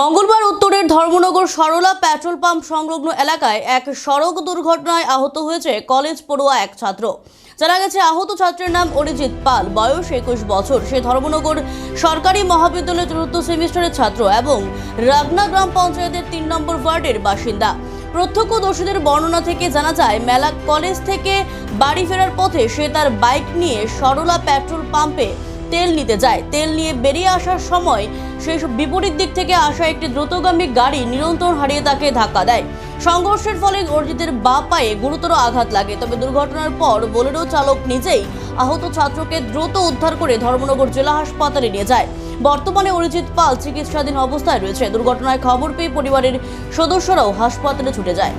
মঙ্গলবার উত্তরের Dharmanagar Sarala petrol pump সংলগ্ন এলাকায় এক সড়ক দুর্ঘটনায় আহত হয়েছে কলেজ পড়ুয়া এক ছাত্র। জানা গেছে, আহত ছাত্রের নাম অরিজিৎ পাল। বয়স একুশ বছর। সে ধর্মনগর সরকারি মহাবিদ্যালয়ের চতুর্থ সেমিস্টারের ছাত্র এবং রাগনা গ্রাম পঞ্চায়েতের তিন নম্বর ওয়ার্ডের বাসিন্দা। প্রত্যক্ষদর্শীদের বর্ণনা থেকে জানা যায়, মেলা কলেজ থেকে বাড়ি ফেরার পথে সে তার বাইক নিয়ে সরলা পেট্রোল পাম্পে তেল নিতে যায়। তেল নিয়ে বেরিয়ে আসার সময় সেই সব বিপরীত দিক থেকে আসা একটি দ্রুতগামী গাড়ি নিয়ন্ত্রণ হারিয়ে তাকে ধাক্কা দেয়। সংঘর্ষের ফলে অর্জিতের বা পায়ে গুরুতর আঘাত লাগে। তবে দুর্ঘটনার পর বোলেরো চালক নিজেই আহত ছাত্রকে দ্রুত উদ্ধার করে ধর্মনগর জেলা হাসপাতালে নিয়ে যায়। বর্তমানে অরিজিৎ পাল চিকিৎসাধীন অবস্থায় রয়েছে। দুর্ঘটনায় খবর পেয়ে পরিবারের সদস্যরাও হাসপাতালে ছুটে যায়।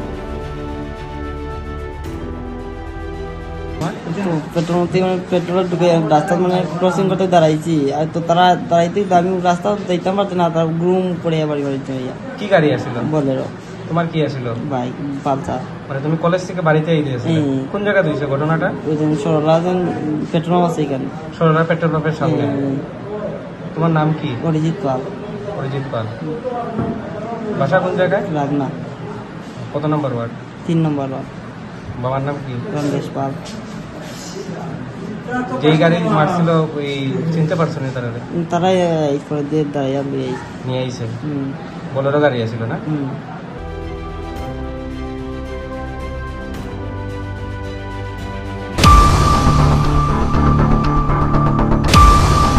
তো পেট্রোল মানে পেট্রোল ঢুকে রাস্তা মানে ক্রসিং করতে দাঁড়াইছি। আর তো তারা দাঁড়াইতে আমি রাস্তা দেখতাম পারছি না তারা গ্রুম পড়ে বাড়ি বাড়িতে হইয়া কি গাড়ি আসিল? বলেরো তোমার কি আসিল? Bike Pulsar. মানে তুমি কলেজ থেকে বাড়িতে এই দিয়েছিলে কোন জায়গা দিয়েছে ঘটনাটা? ওই জন্য সরলা যেন পেট্রোল আছে এখানে। সরলা পেট্রোল পাম্পের সামনে। তোমার নাম কি? অরিজিৎ পাল। অরিজিৎ পাল। বাসা কোন জায়গায়? রাগনা কত নম্বর ওয়ার্ড? তিন নম্বর ওয়ার্ড, বাবার নাম কি? রমেশ পাল। যেই গাড়ি মারছিল ওই চিনতে পারছ না তারা তারাই এই করে দিয়ে দাঁড়াইয়া নিয়ে আইছে। হুম। বোলেরো গাড়ি আছিল না?